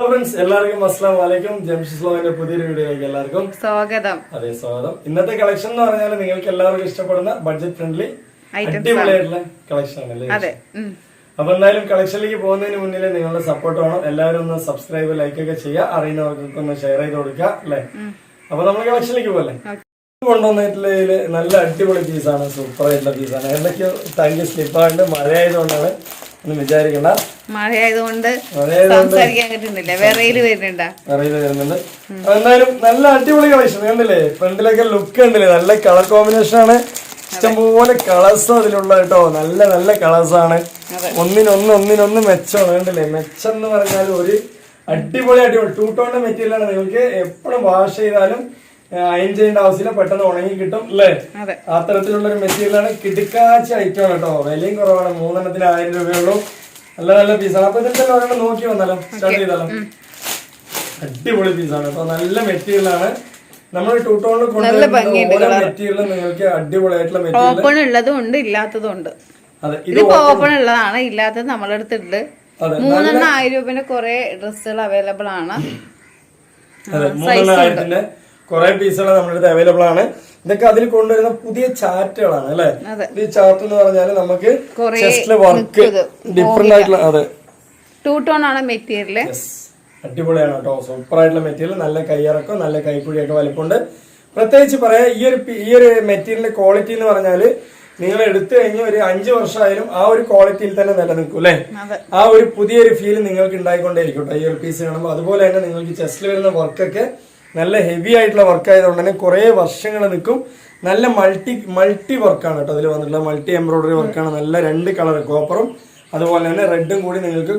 Friends എല്ലാവർക്കും അസ്സാം വലൈക്കും ജംഷി സ്ലോവിന്റെ പുതിയൊരു വീഡിയോയിലേക്ക് എല്ലാവർക്കും സ്വാഗതം. അതെ സ്വാഗതം. ഇന്നത്തെ കളക്ഷൻ എന്ന് പറഞ്ഞാൽ നിങ്ങൾക്ക് എല്ലാവർക്കും ഇഷ്ടപ്പെടുന്ന ബഡ്ജറ്റ് ഫ്രണ്ട്ലി അടിപൊളിയായിട്ടുള്ള കളക്ഷൻ ആണല്ലേ. അപ്പൊ എന്തായാലും കളക്ഷനിലേക്ക് പോകുന്നതിന് മുന്നിൽ നിങ്ങളുടെ സപ്പോർട്ട് വേണം. എല്ലാവരും ഒന്ന് സബ്സ്ക്രൈബ് ലൈക്ക് ഒക്കെ ചെയ്യുക. അറിയുന്നവർക്കൊക്കെ ഒന്ന് ഷെയർ ചെയ്ത് കൊടുക്കുക അല്ലെ? അപ്പൊ നമ്മൾ കളക്ഷനിലേക്ക് പോലെ കൊണ്ടുവന്നിട്ടുള്ളതിൽ നല്ല അടിപൊളി പീസാണ് സൂപ്പർ ആയിട്ടുള്ള പീസാണ് എന്തൊക്കെയോ തങ്കി സ്ലിപ്പാണ്ട് മഴ ആയതുകൊണ്ടാണ് ഒന്നും വിചാരിക്കണ്ട. മഴയായതുകൊണ്ട് സംസാരിക്കാൻ കിട്ടുന്നില്ല വിറയിൽ വരുന്നുണ്ടാ? അറിയത് വരുന്നുണ്ട്. അതെന്തായാലും നല്ല അടിപൊളി കളക്ഷൻ. കണ്ടില്ലേ? ഫ്രണ്ടിലൊക്കെ ലുക്ക് കണ്ടില്ലേ? നല്ല കളർ കോമ്പിനേഷൻ ആണ്. ഇഷ്ടംപോലെ കളേഴ്സ് അതിലുള്ള കേട്ടോ. നല്ല നല്ല കളേഴ്സ് ആണ്. ഒന്നിനൊന്ന് ഒന്നിനൊന്ന് മെച്ചമാണ്. കണ്ടില്ലേ? മെച്ചം എന്ന് പറഞ്ഞാൽ ഒരു അടിപൊളി അടിപൊളി. ടൂ ടോണിന്റെ മെറ്റീരിയൽ ആണ്. നിങ്ങൾക്ക് എപ്പോഴും വാഷ് ചെയ്താലും അയൺ ചെയ്യേണ്ട ആവശ്യമില്ല പെട്ടെന്ന് ഉണങ്ങി കിട്ടും അല്ലേ? അതെ. അത്തരത്തിലുള്ള ഒരു മെറ്റീരിയൽ ആണ് കിടുക്കാച്ച ഐറ്റം കേട്ടോ. വിലയും കുറവാണ് മൂന്നെണ്ണത്തിന് ആയിരം രൂപയുള്ളൂ. നല്ല നല്ല പീസാണ് അപ്പൊ ഇതിന്റെ ഒരെണ്ണം നോക്കി വന്നാലോ? സ്റ്റാർട്ട് ചെയ്താലോ? അടിപൊളി പീസാണ് അപ്പൊ നല്ല മെറ്റീരിയലാണ് നമ്മൾ ടൂ ടോണിൽ കൊണ്ടുവരുന്ന മെറ്റീരിയൽ നിങ്ങൾക്ക് അടിപൊളിയായിട്ടുള്ള മെറ്റീരിയൽ. ഓപ്പൺ ഉള്ളതും ഉണ്ട് ഇല്ലാത്തതും ഉണ്ട്. ഇതിപ്പോ ഓപ്പൺ ഉള്ളതാണ് ഇല്ലാത്തത് നമ്മളെ അടുത്തുണ്ട്. മൂന്നെണ്ണം ആയിരം രൂപന്റെ കുറെ ഡ്രസ്സുകൾ അവൈലബിൾ ആണ്. അതെ മൂന്നെണ്ണായിരത്തിന്റെ കുറെ പീസുകൾ നമ്മുടെ അടുത്ത് അവൈലബിൾ ആണ്. ഇതൊക്കെ അതിൽ കൊണ്ടുവരുന്ന പുതിയ ചാറ്റുകളാണ് അല്ലെ? പുതിയ ചാർട്ട് എന്ന് പറഞ്ഞാൽ നമുക്ക് ചെസ്റ്റിലെ വർക്ക് ഡിഫറെന്റ് ആയിട്ടുള്ള അതെ. ടൂ ടോൺ ആണ് മെറ്റീരിയൽ. അടിപൊളിയാണ് കേട്ടോ. സൂപ്പർ ആയിട്ടുള്ള മെറ്റീരിയൽ നല്ല കയ്യിറക്കം നല്ല കൈപ്പുഴിയൊക്കെ വലിപ്പമുണ്ട്. പ്രത്യേകിച്ച് പറയാ ഈ ഒരു ഈ ഒരു മെറ്റീരിയലിന്റെ ക്വാളിറ്റി എന്ന് പറഞ്ഞാൽ നിങ്ങൾ എടുത്തു കഴിഞ്ഞ ഒരു അഞ്ചു വർഷമായാലും ആ ഒരു ക്വാളിറ്റിയിൽ തന്നെ നിലനിൽക്കും അല്ലെ? ആ ഒരു പുതിയൊരു ഫീൽ നിങ്ങൾക്ക് ഉണ്ടായിക്കൊണ്ടേയിരിക്കും കേട്ടോ. ഈ ഒരു പീസ് കാണുമ്പോൾ അതുപോലെ തന്നെ നിങ്ങൾക്ക് ചെസ്റ്റിൽ വരുന്ന വർക്കൊക്കെ നല്ല ഹെവി ആയിട്ടുള്ള വർക്ക് ആയതുകൊണ്ട് തന്നെ കുറേ വർഷങ്ങൾ നിൽക്കും. നല്ല മൾട്ടി മൾട്ടി വർക്കാണ് കേട്ടോ അതിൽ വന്നിട്ടുള്ള മൾട്ടി എംബ്രോയിഡറി വർക്കാണ് നല്ല രണ്ട് കളർ കോപ്പറും അതുപോലെ തന്നെ റെഡും കൂടി നിങ്ങൾക്ക്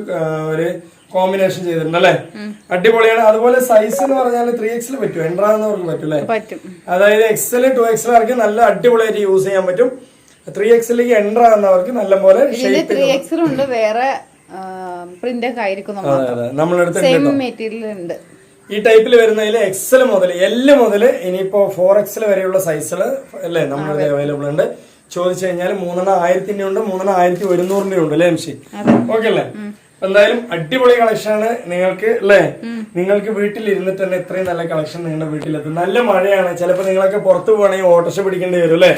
ഒരു കോമ്പിനേഷൻ ചെയ്തിട്ടുണ്ട് അല്ലേ? അടിപൊളിയാണ്. അതുപോലെ സൈസ് എന്ന് പറഞ്ഞാൽ ത്രീ എക്സിൽ പറ്റും. എൻട്രാന്നവർക്ക് പറ്റും അല്ലേ? അതായത് എക്സൽ ടു എക്സൽ ആർക്ക് നല്ല അടിപൊളിയായിട്ട് യൂസ് ചെയ്യാൻ പറ്റും. ത്രീ എക്സിലേക്ക് എൻട്രാ എന്നവർക്ക് നല്ല പോലെ ത്രീ. എക്സിലും വേറെ പ്രിന്റ് ഒക്കെ ആയിരിക്കും നമ്മളെടുത്ത്. സെയിം മെറ്റീരിയൽ ഉണ്ട് ഈ ടൈപ്പിൽ വരുന്നതിൽ എക്സൽ മുതൽ എൽ മുതൽ ഇനിയിപ്പോ ഫോർ എക്സൽ വരെയുള്ള സൈസുകൾ അല്ലേ നമ്മുടെ അവൈലബിൾ ഉണ്ട്. ചോദിച്ചു കഴിഞ്ഞാൽ മൂന്നെണ്ണം ആയിരത്തിന്റെ ഉണ്ട് മൂന്നെണ്ണം ആയിരത്തി ഒരുന്നൂറിന്റെ ഉണ്ട് അല്ലേ എംഷി ഓക്കെ അല്ലേ? എന്തായാലും അടിപൊളി കളക്ഷൻ ആണ് നിങ്ങൾക്ക് അല്ലേ? നിങ്ങൾക്ക് വീട്ടിൽ ഇരുന്നിട്ട് തന്നെ ഇത്രയും നല്ല കളക്ഷൻ നിങ്ങളുടെ വീട്ടിലെത്തും. നല്ല മഴയാണ്. ചിലപ്പോൾ നിങ്ങളൊക്കെ പുറത്ത് പോകണമെങ്കിൽ ഓട്ടോറിക്ഷ പിടിക്കേണ്ടി വരും അല്ലേ?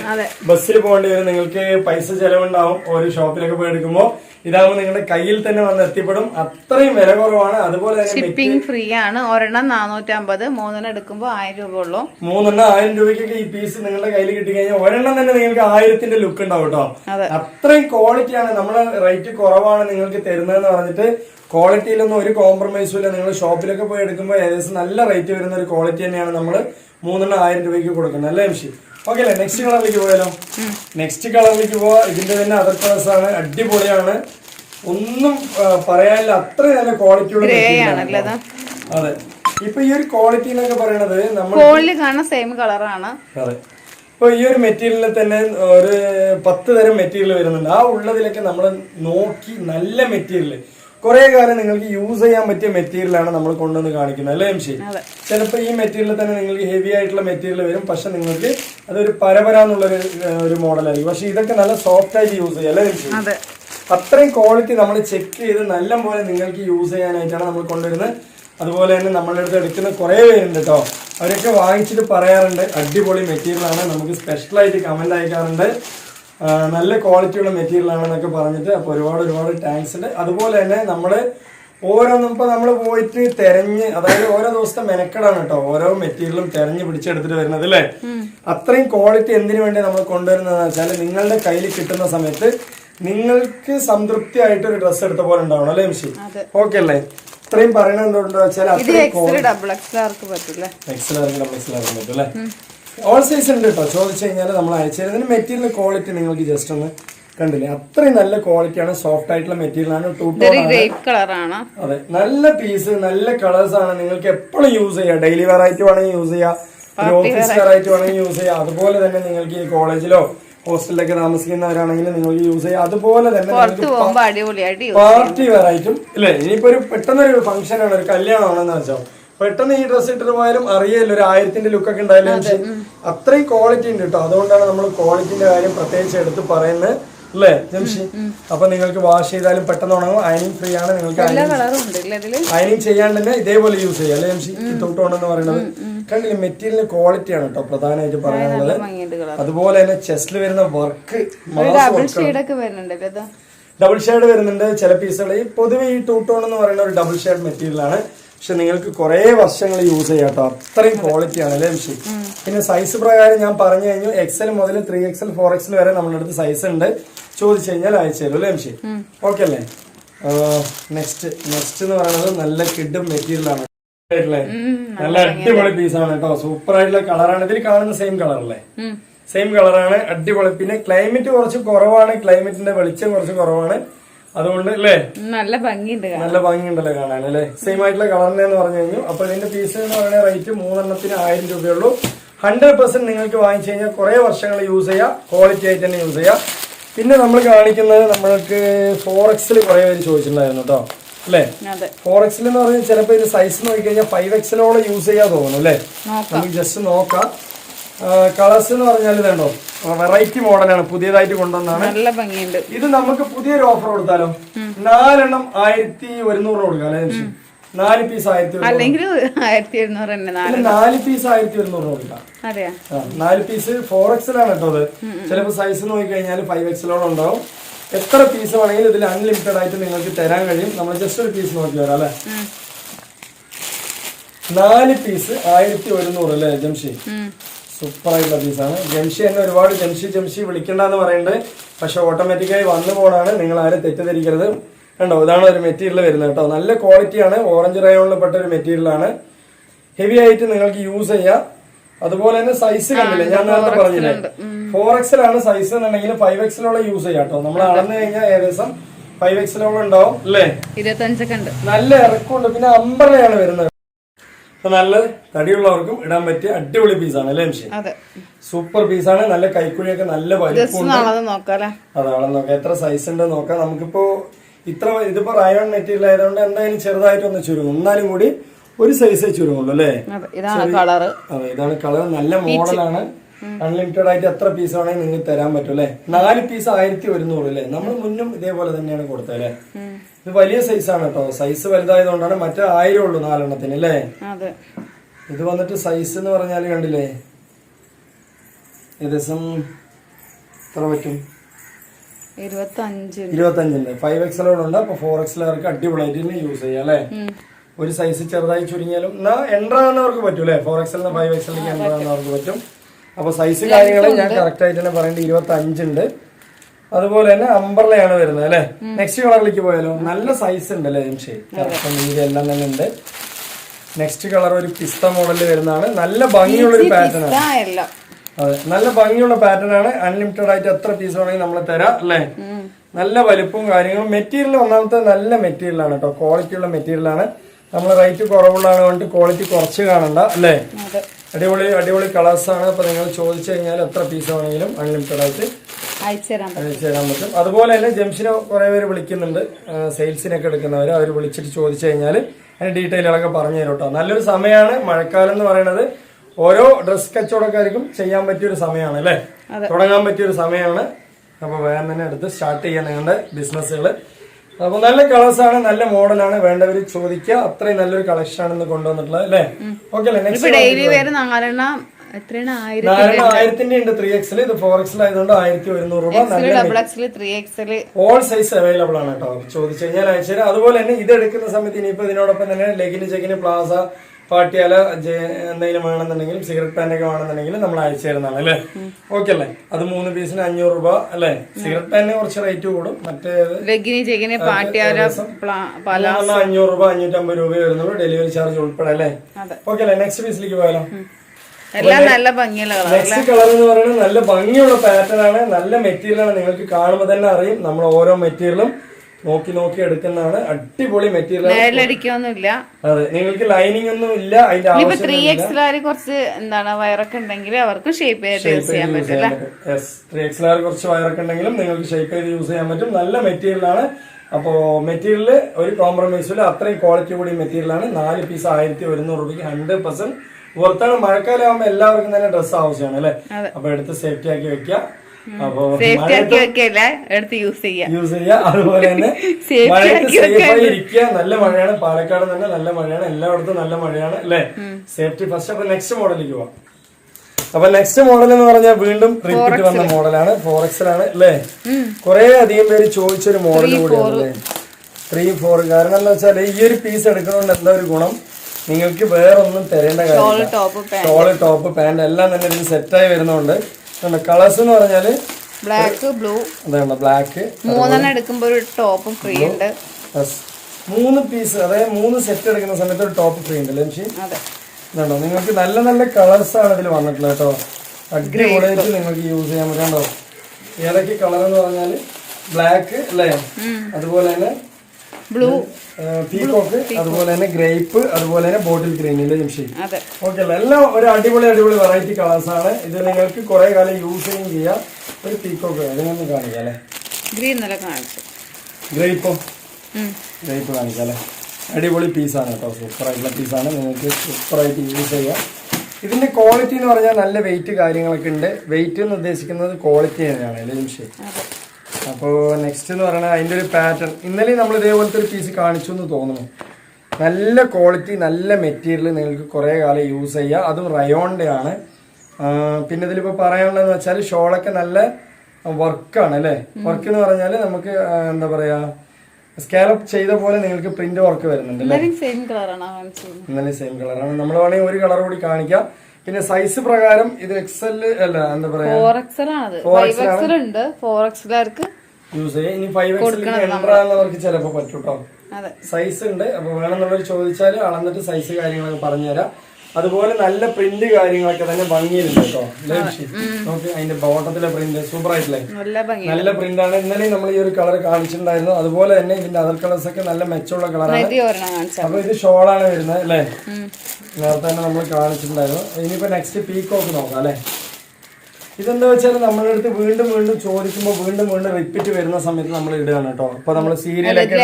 ബസ്സിൽ പോകേണ്ടി വരും. നിങ്ങൾക്ക് പൈസ ചെലവുണ്ടാവും. ഒരു ഷോപ്പിലൊക്കെ പോയി എടുക്കുമ്പോൾ ഇതാകുമ്പോൾ നിങ്ങളുടെ കയ്യിൽ തന്നെ വന്ന് എത്തിപ്പെടും. അത്രയും വില കുറവാണ്. അതുപോലെ തന്നെ ഷിപ്പിംഗ് ഫ്രീ ആണ് ഒരെണ്ണം നാനൂറ്റമ്പത് മൂന്നെണ്ണം എടുക്കുമ്പോൾ ആയിരം രൂപ ഉള്ളൂ. മൂന്നെണ്ണം ആയിരം രൂപയ്ക്കൊക്കെ ഈ പീസ് നിങ്ങളുടെ കയ്യിൽ കിട്ടി കഴിഞ്ഞാൽ ഒരെണ്ണം തന്നെ നിങ്ങൾക്ക് ആയിരത്തിന്റെ ലുക്ക് ഉണ്ടാവും കേട്ടോ. അത്രയും ക്വാളിറ്റിയാണ് നമ്മളെ റേറ്റ് കുറവാണ് നിങ്ങൾക്ക് തരുന്നതെന്ന് പറഞ്ഞിട്ട് ക്വാളിറ്റിയിലൊന്നും ഒരു കോംപ്രമൈസും ഇല്ല. നിങ്ങൾ ഷോപ്പിലൊക്കെ പോയി എടുക്കുമ്പോൾ ഏകദേശം നല്ല റേറ്റ് വരുന്ന ഒരു ക്വാളിറ്റി തന്നെയാണ് നമ്മൾ മൂന്നെണ്ണം ആയിരം രൂപയ്ക്ക് കൊടുക്കുന്നത്. അല്ലേ എംഷി ഓക്കെ അല്ലേ? നെക്സ്റ്റ് കളറിലേക്ക് പോയാലോ? നെക്സ്റ്റ് കളറിലേക്ക് പോവാ. ഇതിന്റെ തന്നെ അതർ കളേഴ്സ് ആണ്. അടിപൊളിയാണ്. ഒന്നും പറയാനില്ല. അത്ര നല്ല ക്വാളിറ്റിയുള്ള അതെ? ഇപ്പൊ ഈ ഒരു ക്വാളിറ്റി എന്നൊക്കെ പറയണത് നമ്മൾ സെയിം കളറാണ് അതെ. ഇപ്പൊ ഈ ഒരു മെറ്റീരിയലിൽ തന്നെ ഒരു പത്ത് തരം മെറ്റീരിയൽ വരുന്നുണ്ട്. ആ ഉള്ളതിലൊക്കെ നമ്മൾ നോക്കി നല്ല മെറ്റീരിയൽ കുറെ കാലം നിങ്ങൾക്ക് യൂസ് ചെയ്യാൻ പറ്റിയ മെറ്റീരിയലാണ് നമ്മൾ കൊണ്ടുവന്ന് കാണിക്കുന്നത് അല്ലേ എം ശരി? ചിലപ്പോൾ ഈ മെറ്റീരിയൽ തന്നെ നിങ്ങൾക്ക് ഹെവി ആയിട്ടുള്ള മെറ്റീരിയൽ വരും പക്ഷെ നിങ്ങൾക്ക് അതൊരു പരപര എന്നുള്ള ഒരു മോഡലായിരിക്കും പക്ഷെ ഇതൊക്കെ നല്ല സോഫ്റ്റ് ആയിട്ട് യൂസ് ചെയ്യാം അല്ലേ എം ശരി? അത്രയും ക്വാളിറ്റി നമ്മൾ ചെക്ക് ചെയ്ത് നല്ല പോലെ നിങ്ങൾക്ക് യൂസ് ചെയ്യാനായിട്ടാണ് നമ്മൾ കൊണ്ടുവരുന്നത്. അതുപോലെ തന്നെ നമ്മളുടെ അടുത്ത് എടുക്കുന്ന കുറേ പേരുണ്ട് കേട്ടോ അവരൊക്കെ വാങ്ങിച്ചിട്ട് പറയാറുണ്ട് അടിപൊളി മെറ്റീരിയൽ ആണ്. നമുക്ക് സ്പെഷ്യലായിട്ട് കമന്റ് അയക്കാറുണ്ട്. നല്ല ക്വാളിറ്റിയുള്ള മെറ്റീരിയൽ ആണെന്നൊക്കെ പറഞ്ഞിട്ട് അപ്പോൾ ഒരുപാട് ഒരുപാട് ടാങ്ക്സ് ഉണ്ട്. അതുപോലെ തന്നെ നമ്മൾ ഓരോന്നും ഇപ്പോൾ നമ്മൾ പോയിട്ട് തെരഞ്ഞ് അതായത് ഓരോ ദിവസത്തെ മെനക്കെടാണ് കേട്ടോ. ഓരോ മെറ്റീരിയലും തെരഞ്ഞ് പിടിച്ചെടുത്തിട്ട് വരുന്നത് അല്ലേ? അത്രയും ക്വാളിറ്റി എന്തിനു വേണ്ടി നമ്മൾ കൊണ്ടുവരുന്നതെന്ന് വെച്ചാൽ നിങ്ങളുടെ കയ്യിൽ കിട്ടുന്ന സമയത്ത് നിങ്ങൾക്ക് സംതൃപ്തി ആയിട്ട് ഒരു ഡ്രസ്സ് എടുത്ത പോലെ ഉണ്ടാവണം അല്ലേ മിഷി. ഓക്കെ അല്ലേ? ഇത്രയും പറയണത് എന്തുകൊണ്ടെന്ന് വെച്ചാൽ അത്രയും എക്സിൽ ഡബിൾ എക്സ് ആർക്ക് പറ്റില്ല? എക്സൽ ഡബിൾ എക്സൽ ആക്കാൻ പറ്റും അല്ലേ ഓൾ സൈസ് ഉണ്ട് കേട്ടോ ചോദിച്ചു കഴിഞ്ഞാൽ നമ്മൾ അയച്ചു തരുന്നതിന് മെറ്റീരിയൽ ക്വാളിറ്റി നിങ്ങൾക്ക് ജസ്റ്റ് ഒന്ന് കണ്ടില്ലേ? അത്രയും നല്ല ക്വാളിറ്റിയാണ് സോഫ്റ്റ് ആയിട്ടുള്ള മെറ്റീരിയൽ ആണ്. കളറാണ് അതെ. നല്ല പീസ് നല്ല കളേഴ്സ് ആണ്. നിങ്ങൾക്ക് എപ്പോഴും യൂസ് ചെയ്യാം. ഡെയിലി ആയിട്ട് വേണമെങ്കിൽ യൂസ് ചെയ്യാം. ഓഫീസ് വെറൈറ്റി വേണമെങ്കിൽ യൂസ് ചെയ്യാം. അതുപോലെ തന്നെ നിങ്ങൾക്ക് ഈ കോളേജിലോ ഹോസ്റ്റലിലൊക്കെ താമസിക്കുന്നവരാണെങ്കിലും നിങ്ങൾക്ക് യൂസ് ചെയ്യാം. അതുപോലെ തന്നെ പാർട്ടി വെറൈറ്റും ഇല്ല ഇല്ലേ? ഇനിയിപ്പോ ഒരു പെട്ടെന്നൊരു ഫംഗ്ഷൻ ആണ് ഒരു കല്യാണമാണെന്ന് വെച്ചോ പെട്ടെന്ന് ഈ ഡ്രസ്സ് ഇട്ടിട്ട് പോയാലും അറിയാലോ ഒരു ആയിരത്തിന്റെ ലുക്കൊക്കെ ഉണ്ടായാലും അത്രയും ക്വാളിറ്റി ഉണ്ട് കേട്ടോ അതുകൊണ്ടാണ് നമ്മൾ ക്വാളിറ്റിന്റെ കാര്യം പ്രത്യേകിച്ച് എടുത്ത് പറയുന്നത്. അല്ലേ ജംഷി? അപ്പൊ നിങ്ങൾക്ക് വാഷ് ചെയ്താലും പെട്ടെന്ന് ഉണങ്ങും. അയനിങ് ഫ്രീ ആണ്. നിങ്ങൾക്ക് അയനിങ് ചെയ്യാണ്ട് തന്നെ ഇതേപോലെ യൂസ് ചെയ്യാം. അല്ലെ ജംഷി? ടോൺ എന്ന് പറയുന്നത്. കണ്ടില്ലേ മെറ്റീരിയലിന്റെ ക്വാളിറ്റി ആണ് കേട്ടോ പ്രധാനമായിട്ട് പറയാനുള്ളത് അതുപോലെ തന്നെ ചെസ്റ്റിൽ വരുന്ന വർക്ക് ഡബിൾ ഷെയ്ഡ് വരുന്നുണ്ട് ചില പീസുകൾ പൊതുവെ ഈ ടൂ ടോൺ എന്ന് പറയുന്ന ഒരു ഡബിൾ ഷെയ്ഡ് മെറ്റീരിയൽ ആണ്. പക്ഷെ നിങ്ങൾക്ക് കുറേ വർഷങ്ങൾ യൂസ് ചെയ്യാം കേട്ടോ. അത്രയും ക്വാളിറ്റി ആണ് അല്ലേ മിഷി? പിന്നെ സൈസ് പ്രകാരം ഞാൻ പറഞ്ഞു കഴിഞ്ഞു എക്സൽ മുതൽ ത്രീ എക്സൽ ഫോർ എക്സൽ വരെ നമ്മുടെ അടുത്ത് സൈസ് ഉണ്ട്. ചോദിച്ചു കഴിഞ്ഞാൽ അയച്ചു തരും അല്ലേ മിഷി? ഓക്കെ അല്ലേ? നെക്സ്റ്റ് നെക്സ്റ്റ് എന്ന് പറയുന്നത് നല്ല കിഡും മെറ്റീരിയൽ ആണ്? നല്ല അടിപൊളി പീസാണ് കേട്ടോ. സൂപ്പർ ആയിട്ടുള്ള കളറാണ് ഇതിൽ കാണുന്ന സെയിം കളർ അല്ലേ. സെയിം കളറാണ് അടിപൊളി. പിന്നെ ക്ലൈമറ്റ് കുറച്ച് കുറവാണ് ക്ലൈമറ്റിന്റെ വെളിച്ചം കുറച്ച് കുറവാണ്. അതുകൊണ്ട് അല്ലേ നല്ല ഭംഗിയുണ്ട് കാണാൻ. നല്ല ഭംഗിയുണ്ടല്ലോ കാണാൻ അല്ലേ സെയിം ആയിട്ടുള്ള കളറിനെന്ന് പറഞ്ഞു കഴിഞ്ഞു അപ്പൊ ഇതിന്റെ പീസ് എന്ന് പറയുന്ന റേറ്റ് മൂന്നെണ്ണത്തിന് ആയിരം രൂപയുള്ളൂ. ഹൺഡ്രഡ് പെർസെന്റ് നിങ്ങൾക്ക് വാങ്ങിച്ചു കഴിഞ്ഞാൽ കുറെ വർഷങ്ങൾ യൂസ് ചെയ്യാം. ക്വാളിറ്റി ആയിട്ട് തന്നെ യൂസ് ചെയ്യാം. പിന്നെ നമ്മൾ കാണിക്കുന്നത് നമ്മൾക്ക് ഫോർ എക്സിൽ കുറെ പേര് ചോദിച്ചിട്ടുണ്ടായിരുന്നു കേട്ടോ. അല്ലേ? ഫോർ എക്സിൽ എന്ന് പറഞ്ഞാൽ ചിലപ്പോൾ ഇത് സൈസ് നോക്കി കഴിഞ്ഞാൽ ഫൈവ് എക്സിലോളം യൂസ് ചെയ്യാൻ തോന്നുന്നു അല്ലേ? നമുക്ക് ജസ്റ്റ് നോക്കാം. കളേഴ്സ് എന്ന് പറഞ്ഞാൽ ഇതുണ്ടോ വെറൈറ്റി മോഡലാണ് പുതിയതായിട്ട് കൊണ്ടുവന്നാണ് നല്ല ഭംഗിയുണ്ട്. ഇത് നമുക്ക് പുതിയൊരു ഓഫർ കൊടുത്താലോ? നാലെണ്ണം ആയിരത്തി ഒരുന്നൂറ് കൊടുക്കാം അല്ലെ നാല് പീസ് ആയിരത്തി അല്ലെങ്കിൽ ആയിരത്തി എഴുന്നൂറ് തന്നെ നാല് പീസ് ആയിരത്തി ഒരുന്നൂറ് കൊടുക്കാം. അതെയാ? നാല് പീസ് ഫോർ എക്സലാണ് കേട്ടോ അത്. ചിലപ്പോൾ സൈസ് നോക്കി കഴിഞ്ഞാൽ ഫൈവ് എക്സലോളം ഉണ്ടാവും. എത്ര പീസ് വേണമെങ്കിലും ഇതിൽ അൺലിമിറ്റഡ് ആയിട്ട് നിങ്ങൾക്ക് തരാൻ കഴിയും. നമ്മൾ ജസ്റ്റ് ഒരു പീസ് നോക്കി വരാം അല്ലേ? നാല് പീസ് ആയിരത്തി ഒരുന്നൂറ് അല്ലേ ജംഷി ആയിട്ടുള്ള പീസാണ് ജംഷി എന്നെ ഒരുപാട് ജംഷി ജംഷി വിളിക്കണ്ടെന്ന് പറയുന്നുണ്ട് പക്ഷെ ഓട്ടോമാറ്റിക്കായി വന്നു പോണാണ്. നിങ്ങൾ ആരും തെറ്റിദ്ധരിക്കരുത്. കണ്ടോ? ഇതാണ് ഒരു മെറ്റീരിയൽ വരുന്നത് കേട്ടോ. നല്ല ക്വാളിറ്റിയാണ് ഓറഞ്ച് റയോണിൽ പെട്ട ഒരു മെറ്റീരിയലാണ് ഹെവി ആയിട്ട് നിങ്ങൾക്ക് യൂസ് ചെയ്യാം. അതുപോലെ തന്നെ സൈസ് കണ്ടില്ലേ? ഞാൻ നേരത്തെ പറഞ്ഞില്ലേ? ഫോർ എക്സിലാണ് സൈസ് എന്നുണ്ടെങ്കിൽ ഫൈവ് എക്സിലുള്ള യൂസ് ചെയ്യാം കേട്ടോ. നമ്മൾ അളന്നു കഴിഞ്ഞാൽ ഏകദേശം ഫൈവ് എക്സിലോളം ഉണ്ടാവും. അല്ലേ? നല്ല ഇറക്കമുണ്ട്. പിന്നെ അമ്പറയാണ് വരുന്നത്. നല്ല തടിയുള്ളവർക്കും ഇടാൻ പറ്റിയ അടിപൊളി പീസാണ് അല്ലേ മിഷി സൂപ്പർ പീസാണ് നല്ല കൈക്കുഴിയൊക്കെ നല്ല വലിപ്പം വലിപ്പമുണ്ട് അതാണ് നോക്കാം എത്ര സൈസ് ഉണ്ട് നോക്കാം. നമുക്കിപ്പോ ഇത്ര ഇതിപ്പോ റയോൺ മെറ്റീരിയൽ ആയതുകൊണ്ട് എന്തായാലും ചെറുതായിട്ട് ഒന്ന് ചുരുങ്ങും. എന്നാലും കൂടി ഒരു സൈസേ ചുരുങ്ങുള്ളൂ അല്ലേ? അതെ ഇതാണ് കളർ നല്ല മോഡലാണ് അൺലിമിറ്റഡ് ആയിട്ട് എത്ര പീസ് വേണമെങ്കിൽ നിങ്ങൾക്ക് തരാൻ പറ്റും അല്ലെ? നാല് പീസ് ആയിരത്തി ഒരുന്നൂറ് അല്ലേ? നമ്മൾ മുന്നും ഇതേപോലെ തന്നെയാണ് കൊടുത്തത് അല്ലെ? ഇത് വലിയ സൈസ് ആണ് കേട്ടോ സൈസ് വലുതായതുകൊണ്ടാണ് മറ്റേ ആയിരം ഉള്ളൂ നാലെണ്ണത്തിന് അല്ലേ? ഇത് വന്നിട്ട് സൈസ് എന്ന് പറഞ്ഞാൽ കണ്ടില്ലേ? ഏകദേശം എത്ര പറ്റും? ഇരുപത്തഞ്ചിന്റെ ഫൈവ് എക്സലോടുണ്ട് അപ്പൊ ഫോർ എക്സലുകാർക്ക് അടിപൊളിയായിട്ട് തന്നെ യൂസ് ചെയ്യാം അല്ലേ? ഒരു സൈസ് ചെറുതായി ചുരുങ്ങിയാലും എന്നാ എൻട്രാകുന്നവർക്ക് പറ്റും അല്ലേ ഫോർ എക്സലിന് ഫൈവ് എക്സലിലേക്ക് എൻട്രാകുന്നവർക്ക് പറ്റും. അപ്പൊ സൈസ് കാര്യങ്ങൾ ഞാൻ കറക്റ്റ് ആയിട്ട് തന്നെ പറയേണ്ടത് ഇരുപത്തി അഞ്ചുണ്ട് അതുപോലെ തന്നെ അമ്പർലയാണ് വരുന്നത് അല്ലേ? നെക്സ്റ്റ് കളറിലേക്ക് പോയാലോ? നല്ല സൈസ് ഉണ്ട് അല്ലേ കറക്റ്റ് നീര് എല്ലാം തന്നെ ഉണ്ട്. നെക്സ്റ്റ് കളർ ഒരു പിസ്ത മോഡലിൽ വരുന്നതാണ്. നല്ല ഭംഗിയുള്ള ഒരു പാറ്റേൺ ആണ്. അതെ. നല്ല ഭംഗിയുള്ള പാറ്റേൺ ആണ്. അൺലിമിറ്റഡ് ആയിട്ട് എത്ര പീസ് വേണമെങ്കിൽ നമ്മൾ തരാം അല്ലേ? നല്ല വലുപ്പവും കാര്യങ്ങളും. മെറ്റീരിയൽ ഒന്നാമത്തെ നല്ല മെറ്റീരിയൽ ആണ് കേട്ടോ ക്വാളിറ്റി ഉള്ള മെറ്റീരിയൽ ആണ്. നമ്മൾ റേറ്റ് കുറവുള്ളതാണ് കൊണ്ട് ക്വാളിറ്റി കുറച്ച് കാണണ്ട അല്ലേ? അടിപൊളി അടിപൊളി കളേഴ്സ് ആണ്. അപ്പൊ നിങ്ങൾ ചോദിച്ചു കഴിഞ്ഞാൽ എത്ര പീസ് വേണമെങ്കിലും അൺലിമിറ്റഡ് ആയിട്ട് അയച്ചു തരാൻ പറ്റും. അതുപോലെ തന്നെ ജംഷിനെ കുറെ പേര് വിളിക്കുന്നുണ്ട്. സെയിൽസിനൊക്കെ എടുക്കുന്നവർ അവർ വിളിച്ചിട്ട് ചോദിച്ചു കഴിഞ്ഞാൽ അതിന്റെ ഡീറ്റെയിലുകളൊക്കെ പറഞ്ഞു തരും കേട്ടോ. നല്ലൊരു സമയമാണ് മഴക്കാലം എന്ന് പറയുന്നത് ഓരോ ഡ്രസ് കച്ചവടക്കാർക്കും ചെയ്യാൻ പറ്റിയ ഒരു സമയമാണ് അല്ലേ തുടങ്ങാൻ പറ്റിയ ഒരു സമയമാണ് അപ്പൊ വേഗം തന്നെ എടുത്ത് സ്റ്റാർട്ട് ചെയ്യാൻ നിങ്ങളുടെ ബിസിനസ്സുകൾ അപ്പൊ നല്ല കളേഴ്സ് ആണ് നല്ല മോഡലാണ് വേണ്ടവർ ചോദിക്കുക. അത്രയും നല്ലൊരു കളക്ഷൻ ആണ് കൊണ്ടുവന്നിട്ടുള്ളത് അല്ലേ? ഓക്കെ അല്ലേ? നെക്സ്റ്റ് ആയിരത്തിന്റെ ഉണ്ട് ത്രീ എക്സിൽ ഇത് ഫോർ എക്സിൽ ആയതുകൊണ്ട് ആയിരത്തി ഒരുന്നൂറ് രൂപ. ഓൾ സൈസ് അവൈലബിൾ ആണ് കേട്ടോ. ചോദിച്ചു കഴിഞ്ഞാൽ അയച്ചു തരാം അതുപോലെ തന്നെ ഇത് എടുക്കുന്ന സമയത്ത് ഇനിയിപ്പോ ഇതിനോടൊപ്പം തന്നെ ലെഗിന് ചെക്കിന് പ്ലാസ പാട്ടിയാല എന്തെങ്കിലും വേണമെന്നുണ്ടെങ്കിലും സിഗരറ്റ് പാൻ ഒക്കെ വേണമെന്നുണ്ടെങ്കിലും നമ്മൾ അയച്ചു തരുന്നതാണ് അല്ലേ? ഓക്കെ അല്ലേ? അത് മൂന്ന് പീസിന് അഞ്ഞൂറ് രൂപ അല്ലേ? സിഗരറ്റ് പാനിന് കുറച്ച് റേറ്റ് കൂടും. മറ്റേ അഞ്ഞൂറ് രൂപ അഞ്ഞൂറ്റമ്പത് രൂപ വരുന്നുള്ളൂ. ഡെലിവറി ചാർജ് ഉൾപ്പെടെ അല്ലേ? ഓക്കെ അല്ലേ? നെക്സ്റ്റ് പീസിലേക്ക് പോയാലോ. എല്ലാം നല്ല ഭംഗിയുള്ള നെക്സ്റ്റ് കളർ എന്ന് പറയുന്നത് നല്ല ഭംഗിയുള്ള പാറ്റേൺ ആണ്. നല്ല മെറ്റീരിയൽ ആണ്. നിങ്ങൾക്ക് കാണുമ്പോൾ തന്നെ അറിയും. നമ്മൾ ഓരോ മെറ്റീരിയലും നോക്കി നോക്കി എടുക്കുന്നതാണ്. അടിപൊളി മെറ്റീരിയൽ നേരിലടിക്കൊന്നുമില്ല അതെ നിങ്ങൾക്ക് ലൈനിങ് ഒന്നും ഇല്ല അതിന്റെ ആവശ്യം ത്രീ എക്സിലാര് കുറച്ച് എന്താണ് വയറൊക്കെ ഉണ്ടെങ്കിൽ അവർക്ക് ഷേപ്പ് ചെയ്ത് യൂസ് ചെയ്യാൻ പറ്റും യെസ് ത്രീ കുറച്ച് വയറൊക്കെ ഉണ്ടെങ്കിലും നിങ്ങൾക്ക് ഷേപ്പ് ചെയ്ത് യൂസ് ചെയ്യാൻ പറ്റും. നല്ല മെറ്റീരിയൽ ആണ്. അപ്പോ മെറ്റീരിയൽ ഒരു കോംപ്രമൈസ് അത്രയും ക്വാളിറ്റി കൂടി മെറ്റീരിയൽ ആണ്. നാല് പീസ് ആയിരത്തി ഒരുന്നൂറ് രൂപയ്ക്ക് ഹൺഡ്രഡ് പെർസെന്റ് പുറത്താണ് മഴക്കാലം ആകുമ്പോൾ എല്ലാവർക്കും തന്നെ ഡ്രസ്സ് ആവശ്യമാണ് അല്ലേ? അപ്പോൾ അപ്പൊ എടുത്ത് സേഫ്റ്റി ആക്കി വെക്കുക. അപ്പോ യൂസ് ചെയ്യാം. യൂസ് ചെയ്യുക അതുപോലെ തന്നെ മഴയത്ത് സേഫായി ഇരിക്കുക. നല്ല മഴയാണ്. പാലക്കാട് തന്നെ നല്ല മഴയാണ്. എല്ലായിടത്തും നല്ല മഴയാണ് അല്ലെ? സേഫ്റ്റി ഫസ്റ്റ് അപ്പൊ നെക്സ്റ്റ് മോഡലിലേക്ക് പോവാം. അപ്പൊ നെക്സ്റ്റ് മോഡൽ എന്ന് പറഞ്ഞാൽ വീണ്ടും റിപ്പീറ്റ് വന്ന മോഡലാണ് ഫോറക്സിലാണ് അല്ലേ? കുറെ അധികം പേര് ചോദിച്ചൊരു മോഡൽ കൂടിയാണ് അല്ലേ? ത്രീ ഫോർ കാരണം എന്താ വെച്ചാൽ ഈ ഒരു പീസ് എടുക്കണോണ്ട് എന്താ ഒരു ഗുണം? നിങ്ങൾക്ക് വേറെ ഒന്നും തരേണ്ട കാര്യമില്ല. ഷോൾ ടോപ്പ് പാന്റ് എല്ലാം തന്നെ ഇതിന് സെറ്റായി വരുന്നുണ്ട് കളേഴ്സ് എന്ന് പറഞ്ഞാൽ ബ്ലാക്ക് ബ്ലൂ എന്താണ് ബ്ലാക്ക് മൂന്നെണ്ണം എടുക്കുമ്പോ ഒരു ടോപ്പ് ഫ്രീ ഉണ്ട്. മൂന്ന് പീസ് അതായത് മൂന്ന് സെറ്റ് എടുക്കുന്ന സമയത്ത് ഒരു ടോപ്പ് ഫ്രീ ഉണ്ട് ലംഷി അതെ. ഇതുണ്ടോ നിങ്ങൾക്ക് നല്ല നല്ല കളേഴ്സ് ആണ് ഇതിൽ വന്നിട്ടുള്ളത് കേട്ടോ. അടിപൊളിയായിട്ട് നിങ്ങൾക്ക് യൂസ് ചെയ്യാൻ പറ്റാണ്ടോ ഏതൊക്കെ കളർ എന്ന് പറഞ്ഞാൽ ബ്ലാക്ക് അല്ലേ? അതുപോലെ തന്നെ ബ്ലൂ പീകോക്ക് അതുപോലെ തന്നെ ഗ്രേപ്പ് അതുപോലെ തന്നെ ബോട്ടിൽ ഗ്രീൻ ഇല്ലേ ജംഷി അതെ. ഓക്കെ എല്ലാം ഒരു അടിപൊളി അടിപൊളി വെറൈറ്റി കളേഴ്സ് ആണ്. ഇത് നിങ്ങൾക്ക് കുറെ കാലം യൂസ് ചെയ്യും ചെയ്യാം. ഒരു പീക്കോക്ക് അതിനൊന്ന് കാണിക്കാം അല്ലേ? ഗ്രീൻ നില കാണിച്ചു. ഗ്രേപ്പോ. ഗ്രേപ്പ് കാണിക്കാം അല്ലേ? അടിപൊളി പീസാണ് കേട്ടോ. സൂപ്പർ ആയിട്ടുള്ള പീസാണ് നിങ്ങൾക്ക് സൂപ്പറായിട്ട് യൂസ് ചെയ്യാം. ഇതിന്റെ ക്വാളിറ്റി എന്ന് പറഞ്ഞാൽ നല്ല വെയിറ്റ് കാര്യങ്ങളൊക്കെ ഉണ്ട്. വെയിറ്റ് എന്ന് ഉദ്ദേശിക്കുന്നത് ക്വാളിറ്റി തന്നെയാണ്. അല്ലേ അതെ. അപ്പോൾ നെക്സ്റ്റ് എന്ന് പറയുന്നത് അതിന്റെ ഒരു പാറ്റേൺ ഇന്നലെ നമ്മൾ ഇതേപോലത്തെ ഒരു പീസ് കാണിച്ചു എന്ന് തോന്നുന്നു. നല്ല ക്വാളിറ്റി നല്ല മെറ്റീരിയൽ നിങ്ങൾക്ക് കുറേ കാലം യൂസ് ചെയ്യുക അതും റയോണിന്റെ ആണ്. പിന്നെ ഇതിലിപ്പോൾ പറയാനുള്ളതെന്ന് വെച്ചാൽ ഷോളൊക്കെ നല്ല വർക്കാണ് അല്ലേ? വർക്ക് എന്ന് പറഞ്ഞാൽ നമുക്ക് എന്താ പറയുക സ്കാലപ്പ് ചെയ്ത പോലെ നിങ്ങൾക്ക് പ്രിന്റ് വർക്ക് വരുന്നുണ്ട് ഇന്നലെ സെയിം കളറാണ് നമ്മൾ വേണമെങ്കിൽ ഒരു കളർ കൂടി കാണിക്കാം. പിന്നെ സൈസ് പ്രകാരം ഇത് എക്സൽ അല്ല എന്താ പറയാ? ഫോർ എക്സൽ ആണ്. ഫോർ എക്സൽ ഉണ്ട് ഫോർ എക്സലുകാർക്ക് യൂസ് ചെയ്യാം. ഇനി ഫൈവ് എക്സൽ എൻട്രാന്നവർക്ക് ചിലപ്പോൾ പറ്റും കേട്ടോ സൈസ് ഉണ്ട്. അപ്പൊ വേണമെന്നുള്ളവർ ചോദിച്ചാൽ അളന്നിട്ട് സൈസ് കാര്യങ്ങളൊക്കെ പറഞ്ഞുതരാം. അതുപോലെ നല്ല പ്രിന്റ് കാര്യങ്ങളൊക്കെ തന്നെ ഭംഗിയിലുണ്ട് കേട്ടോ. നോക്കി അതിന്റെ ബോട്ടത്തിലെ പ്രിന്റ് സൂപ്പർ ആയിട്ടില്ലേ? നല്ല പ്രിന്റ് ആണ്. ഇന്നലെ നമ്മൾ ഈ ഒരു കളർ കാണിച്ചിട്ടുണ്ടായിരുന്നു. അതുപോലെ തന്നെ ഇതിന്റെ അതർ കളേഴ്സ് ഒക്കെ നല്ല മെച്ചമുള്ള കളറാണ് അപ്പൊ ഇത് ഷോളാണ് വരുന്നത് അല്ലേ? നേരത്തെ തന്നെ നമ്മൾ കാണിച്ചിട്ടുണ്ടായിരുന്നു. ഇനിയിപ്പോ നെക്സ്റ്റ് പീക്കോക്ക് നോക്കാം അല്ലേ? ഇതെന്താ വെച്ചാൽ നമ്മുടെ അടുത്ത് വീണ്ടും വീണ്ടും ചോദിക്കുമ്പോൾ വീണ്ടും വീണ്ടും റിപ്പീറ്റ് വരുന്ന സമയത്ത് നമ്മൾ ഇടുകയാണ് കേട്ടോ. അപ്പൊ നമ്മൾ സീരിയലൊക്കെ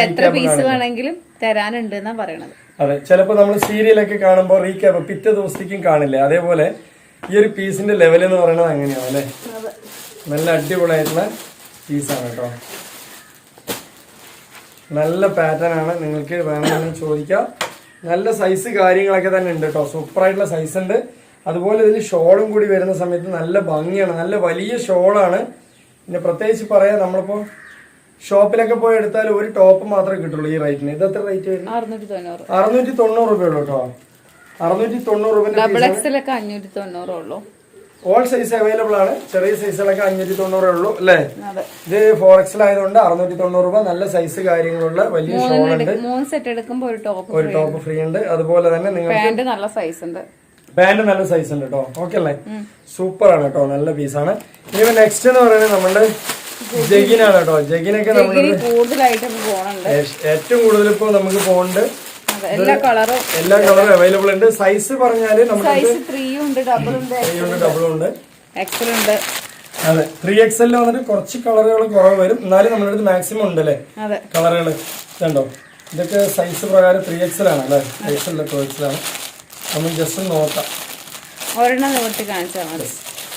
വേണമെങ്കിലും തരാനുണ്ട് എന്നാ പറയണത്. അതെ ചിലപ്പോൾ നമ്മൾ സീരിയലൊക്കെ കാണുമ്പോൾ റീക്യാപ്പ് പിറ്റേ ദിവസത്തേക്കും കാണില്ലേ? അതേപോലെ ഈ ഒരു പീസിന്റെ ലെവൽ എന്ന് പറയുന്നത് അങ്ങനെയാണ് അല്ലേ? നല്ല അടിപൊളിയായിട്ടുള്ള പീസാണ് കേട്ടോ. നല്ല പാറ്റേൺ ആണ്. നിങ്ങൾക്ക് വേണമെന്ന് ചോദിക്കാം. നല്ല സൈസ് കാര്യങ്ങളൊക്കെ തന്നെ ഉണ്ട് കേട്ടോ. സൂപ്പർ ആയിട്ടുള്ള സൈസ് ഉണ്ട്. അതുപോലെ ഇതിൽ ഷോളും കൂടി വരുന്ന സമയത്ത് നല്ല ഭംഗിയാണ് നല്ല വലിയ ഷോളാണ്. പിന്നെ പ്രത്യേകിച്ച് പറയാം നമ്മളിപ്പോ ഷോപ്പിലൊക്കെ പോയി എടുത്താൽ ഒരു ടോപ്പ് മാത്രമേ കിട്ടുള്ളൂ ഈ റേറ്റിന്. ഇത് എത്ര റേറ്റ് വരും? അറുന്നൂറ്റി തൊണ്ണൂറ് രൂപ ഉള്ളൂ കേട്ടോ. അറുന്നൂറ്റി തൊണ്ണൂറ് രൂപ ഓൾ സൈസ് അവൈലബിൾ ആണ്. ചെറിയ സൈസുകളൊക്കെ അഞ്ഞൂറ്റി തൊണ്ണൂറേ ഉള്ളൂ അല്ലേ? ഇത് ഫോർ എക്സൽ ആയതുകൊണ്ട് അറുന്നൂറ്റി തൊണ്ണൂറ് രൂപ. നല്ല സൈസ് കാര്യങ്ങളുള്ള വലിയ ഷോൾ ഉണ്ട് ഒരു ടോപ്പ് ഫ്രീ ഉണ്ട്. അതുപോലെ തന്നെ നിങ്ങൾ പാന്റ് നല്ല സൈസ് ഉണ്ട്. പാന്റ് നല്ല സൈസ് ഉണ്ട് കേട്ടോ ഓക്കെ അല്ലേ? സൂപ്പർ ആണ് കേട്ടോ നല്ല ആണ്. ഇനി നെക്സ്റ്റ് എന്ന് പറയുന്നത് നമ്മുടെ ജഗിനാണ് കേട്ടോ ജഗിനൊക്കെ നമ്മൾ ഏറ്റവും കൂടുതൽ ഇപ്പൊ നമുക്ക് പോകുന്നുണ്ട് അതെ എല്ലാ കളറും അവൈലബിൾ ഉണ്ട്. സൈസ് പറഞ്ഞാൽ നമുക്ക് ത്രീ ഉണ്ട് ഡബിൾ ഉണ്ട് എക്സൽ ഉണ്ട് അതെ ത്രീ എക്സ് എല്ലിൽ വന്നിട്ട് കുറച്ച് കളറുകൾ കുറവ് വരും. എന്നാലും നമ്മുടെ അടുത്ത് മാക്സിമം ഉണ്ട് അല്ലേ? കളറുകൾ ഇതുണ്ടോ? ഇതൊക്കെ സൈസ് പ്രകാരം ത്രീ ആണ് അല്ലേ? ടു എക്സലാണ് നമ്മൾ ജസ്റ്റ് നോക്കാം ഒരെണ്ണം നിവർത്തി കാണിച്ചാൽ മതി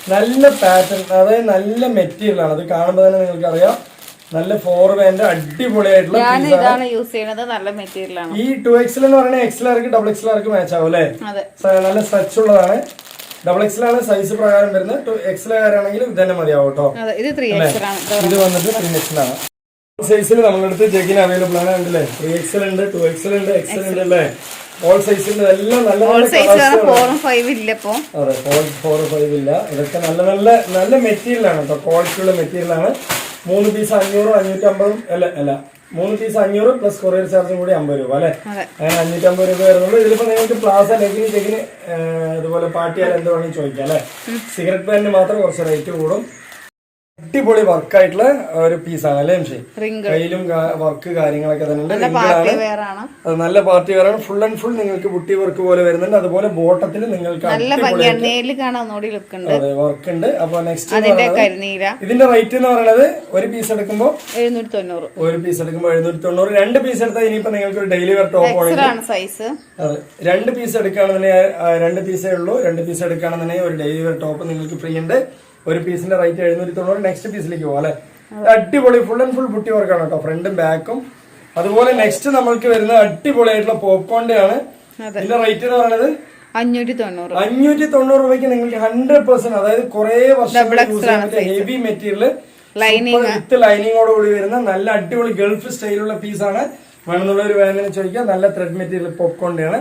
നല്ല പാറ്റേൺ അതായത് നല്ല മെറ്റീരിയൽ ആണ് അത് കാണുമ്പോൾ തന്നെ നിങ്ങൾക്ക് അറിയാം നല്ല ഫോർ വേന്റെ അടിപൊളിയായിട്ടുള്ള ഞാൻ. ഇതാണ് യൂസ് ചെയ്യുന്നത് നല്ല മെറ്റീരിയൽ ആണ് ഈ ടു എക്സൽ എന്ന് പറയുന്നത് എക്സലാർക്ക് ഡബിൾ എക്സലാർക്ക് മാച്ച് ആവും അല്ലേ നല്ല സ്ട്രെച്ച് ഉള്ളതാണ് ഡബിൾ എക്സലാണ് സൈസ് പ്രകാരം വരുന്നത് ടു എക്സലാണെങ്കിൽ ഇത് തന്നെ മതിയാവും കേട്ടോ ഇത് വന്നിട്ട് ത്രീ ആണ് സൈസിൽ നമ്മളെടുത്ത് ജഗിന് അവൈലബിൾ ആണ് ഉണ്ടല്ലേ ത്രീ എക്സൽ ഉണ്ട് ടു എക്സൽ ഉണ്ട് എക്സൽ ഉണ്ട് അല്ലേ ഓൾ സൈസിന്റെ എല്ലാം നല്ല ഓൾ സൈസ്. ഫോറും ഫൈവ് ഇല്ല ഇപ്പോ. അതെ ഫോർ ഫോർ ഫൈവ് ഇല്ല. ഇതൊക്കെ നല്ല നല്ല നല്ല മെറ്റീരിയലാണ് കേട്ടോ ക്വാളിറ്റി ഉള്ള മെറ്റീരിയലാണ് മൂന്ന് പീസ് അഞ്ഞൂറും അഞ്ഞൂറ്റമ്പതും അല്ല അല്ല. മൂന്ന് പീസ് അഞ്ഞൂറ് പ്ലസ് കൊറിയർ ചാർജും കൂടി അമ്പത് രൂപ അല്ലെ? അങ്ങനെ അഞ്ഞൂറ്റമ്പത് രൂപ വരുന്നുള്ളൂ. ഇതിലിപ്പോ നിങ്ങൾക്ക് പ്ലാസ ലെഗിന് ചെഗിന് ഇതുപോലെ പാർട്ടിയാൽ എന്ത് വേണമെങ്കിൽ ചോദിക്കാം അല്ലെ? സിഗരറ്റ് പാനിന് മാത്രം കുറച്ച് റേറ്റ് കൂടും. അടിപൊളി വർക്ക് ആയിട്ടുള്ള ഒരു പീസാണ് അല്ലേ റിംഗ് കയ്യിലും വർക്ക് കാര്യങ്ങളൊക്കെ തന്നെ ഉണ്ട്. നല്ല പാർട്ടി വെയർ ആണ്. അത് നല്ല പാർട്ടി വെയറാണ് ഫുൾ ആൻഡ് ഫുൾ നിങ്ങൾക്ക് ബുട്ടി വർക്ക് പോലെ വരുന്നുണ്ട്. അതുപോലെ ബോട്ടത്തിൽ നിങ്ങൾക്ക് വർക്ക് ഉണ്ട്. അപ്പൊ നെക്സ്റ്റ് ഇതിന്റെ റേറ്റ് എന്ന് പറയുന്നത് ഒരു പീസ് എടുക്കുമ്പോൾ ഒരു പീസ് എടുക്കുമ്പോൾ എഴുന്നൂറ്റി തൊണ്ണൂറ് രണ്ട് പീസ് എടുത്താൽ ഇനിയിപ്പോ നിങ്ങൾക്ക് ഒരു ഡെയിലി വെയർ ടോപ്പ് ആണെങ്കിൽ സൈസ് അതെ രണ്ട് പീസ് എടുക്കുകയാണെന്നുണ്ടെങ്കിൽ രണ്ട് പീസേ ഉള്ളൂ. രണ്ട് പീസ് എടുക്കുകയാണെന്നുണ്ടെങ്കിൽ ഒരു ഡെയിലി വെയർ ടോപ്പ് നിങ്ങൾക്ക് ഫ്രീ ഉണ്ട്. ഒരു പീസിന്റെ റേറ്റ് എഴുന്നൂറ്റി തൊണ്ണൂറ് നെക്സ്റ്റ് പീസിലേക്ക് പോകാം അല്ലെ? അടിപൊളി ഫുൾ ആൻഡ് ഫുൾ ബുട്ടി വർക്കാണ് കേട്ടോ ഫ്രണ്ടും ബാക്കും അതുപോലെ നെക്സ്റ്റ് നമ്മൾക്ക് വരുന്ന അടിപൊളിയായിട്ടുള്ള പോപ്കോണിന്റെ ആണ്. ഇതിന്റെ റേറ്റ് എന്ന് പറയുന്നത് അഞ്ഞൂറ്റി തൊണ്ണൂറ് അഞ്ഞൂറ്റി തൊണ്ണൂറ് രൂപയ്ക്ക് നിങ്ങൾക്ക് ഹൺഡ്രഡ് പെർസെന്റ് അതായത് കുറെ വർഷം യൂസ് XL ചെയ്യാൻ പറ്റിയ ഹെവി മെറ്റീരിയൽ വിത്ത് ലൈനിങ്ങോട് കൂടി വരുന്ന നല്ല അടിപൊളി ഗൾഫ് സ്റ്റൈലുള്ള പീസാണ് വേണമെന്നുള്ളവർ വേഗം ചോദിക്കാം നല്ല ത്രെഡ് മെറ്റീരിയൽ പോപ്കോണിന്റെ ആണ്.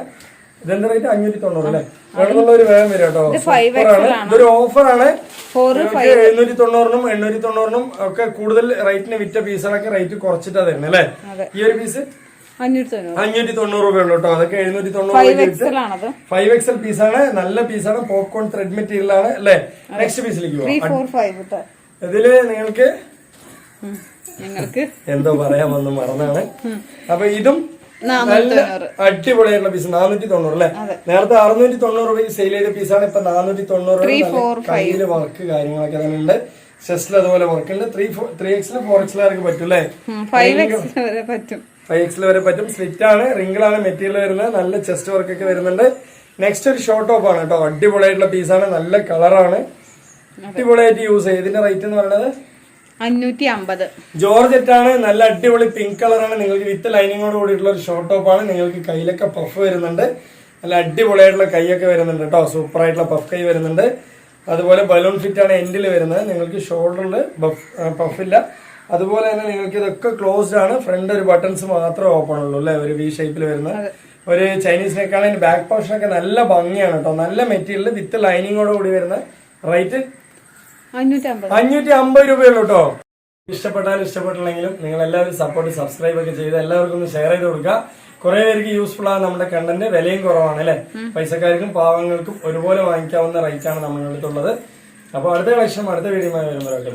ഇതെന്താ റേറ്റ് അഞ്ഞൂറ്റി തൊണ്ണൂറ് അല്ലേ വേണമെന്നുള്ളവർ വേഗം വരും കേട്ടോ. ഇതൊരു ഓഫറാണ് എഴുന്നൂറ്റി തൊണ്ണൂറിനും എണ്ണൂറ്റി തൊണ്ണൂറിനും ഒക്കെ കൂടുതൽ റേറ്റിന് വിറ്റ പീസുകളൊക്കെ റേറ്റ് കുറച്ചിട്ടാ തരുന്നത് അല്ലേ? ഈ ഒരു പീസ്? അഞ്ഞൂറ്റി തൊണ്ണൂറ് രൂപ ഉള്ളു കേട്ടോ. അതൊക്കെ എഴുന്നൂറ്റി തൊണ്ണൂറ് ഫൈവ് എക്സൽ പീസാണ് നല്ല പീസാണ്. പോപ്കോൺ ത്രെഡ് മെറ്റീരിയൽ ആണ് അല്ലേ? നെക്സ്റ്റ് പീസിലേക്ക് പോവാം. ഇതിൽ നിങ്ങൾക്ക് നിങ്ങൾക്ക് എന്തോ പറയാൻ വന്ന് മറന്നാണ്. അപ്പൊ ഇതും നല്ല അടിപൊളിയായിട്ടുള്ള പീസ് നാനൂറ്റി തൊണ്ണൂറ് അല്ലെ? നേരത്തെ അറുന്നൂറ്റി തൊണ്ണൂറ് രൂപ സെയിൽ ചെയ്ത പീസാണ് ഇപ്പൊ നാനൂറ്റി തൊണ്ണൂറ് കയ്യിൽ വർക്ക് കാര്യങ്ങളൊക്കെ തന്നെ ഉണ്ട് ചെസ്റ്റിൽ അതുപോലെ വർക്ക് ഉണ്ട്. ത്രീ ത്രീ എക്സിൽ ഫോർ എക്സിലാർക്ക് പറ്റും അല്ലേ? ഫൈവ് എക്സിൽ വരെ പറ്റും. സ്ലിറ്റ് ആണ് റിംഗിളാണ് മെറ്റീരിയൽ വരുന്നത്. നല്ല ചെസ്റ്റ് വർക്ക് ഒക്കെ വരുന്നുണ്ട്. നെക്സ്റ്റ് ഒരു ഷോർട്ട് ടോപ്പ് ആണ് കേട്ടോ. അടിപൊളിയായിട്ടുള്ള പീസാണ് നല്ല കളറാണ് അടിപൊളിയായിട്ട് യൂസ് ചെയ്യും. ഇതിന്റെ റേറ്റ് എന്ന് പറയുന്നത് അഞ്ഞൂറ്റി അമ്പത് ജോർജറ്റ് ആണ് നല്ല അടിപൊളി പിങ്ക് കളറാണ് നിങ്ങൾക്ക് വിത്ത് ലൈനിങ്ങോട് കൂടിയിട്ടുള്ള ഒരു ഷോർട്ട് ടോപ്പ് ആണ്. നിങ്ങൾക്ക് കയ്യിലൊക്കെ പഫ് വരുന്നുണ്ട്. നല്ല അടിപൊളിയായിട്ടുള്ള കൈയൊക്കെ വരുന്നുണ്ട് കേട്ടോ സൂപ്പർ ആയിട്ടുള്ള പഫ് കൈ വരുന്നുണ്ട്. അതുപോലെ ബലൂൺ ഫിറ്റ് ആണ് എൻഡിൽ വരുന്നത്. നിങ്ങൾക്ക് ഷോൾഡറിൽ പഫ് ഇല്ല. അതുപോലെ തന്നെ നിങ്ങൾക്ക് ഇതൊക്കെ ക്ലോസ്ഡ് ആണ്. ഫ്രണ്ട് ഒരു ബട്ടൺസ് മാത്രമേ ഓപ്പൺ ഉള്ളൂ അല്ലെ? ഒരു വി ഷേപ്പിൽ വരുന്ന ഒരു ചൈനീസ് നെക്കാണെങ്കിൽ ബാക്ക് പോർഷൻ ഒക്കെ നല്ല ഭംഗിയാണ് കേട്ടോ നല്ല മെറ്റീരിയൽ വിത്ത് ലൈനിങ്ങോട് കൂടി വരുന്ന റേറ്റ് അഞ്ഞൂറ്റി അമ്പത് രൂപയുള്ളൂ കേട്ടോ ഇഷ്ടപ്പെട്ടാലും ഇഷ്ടപ്പെട്ടില്ലെങ്കിലും നിങ്ങൾ എല്ലാവരും സപ്പോർട്ട് സബ്സ്ക്രൈബ് ഒക്കെ ചെയ്ത് എല്ലാവർക്കും ഒന്ന് ഷെയർ ചെയ്ത് കൊടുക്കുക. കുറെ പേർക്ക് യൂസ്ഫുൾ ആണ് നമ്മുടെ കണ്ടന്റ് വിലയും കുറവാണ് അല്ലെ? പൈസക്കാർക്കും പാവങ്ങൾക്കും ഒരുപോലെ വാങ്ങിക്കാവുന്ന റേറ്റ് ആണ് നമ്മളടുത്തുള്ളത് അപ്പോൾ അപ്പൊ അടുത്ത കളക്ഷൻ അടുത്ത വീഡിയോ വരുമ്പോഴൊക്കെ